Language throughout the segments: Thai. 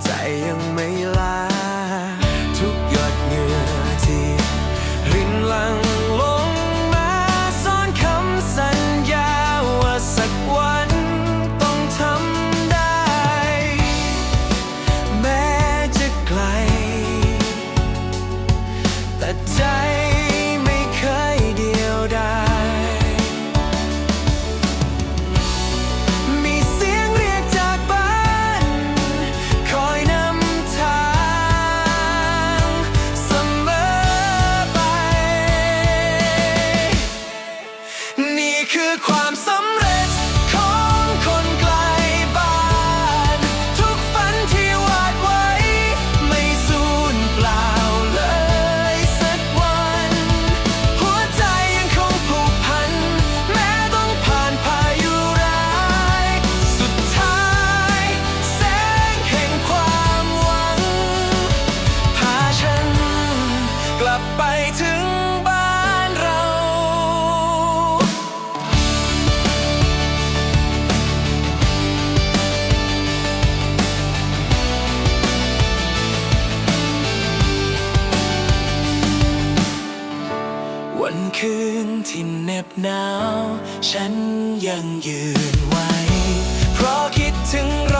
再也 คืนที่เหน็บหนาว ฉันยังยืนไว้ เพราะคิดถึงเรา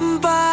Bye.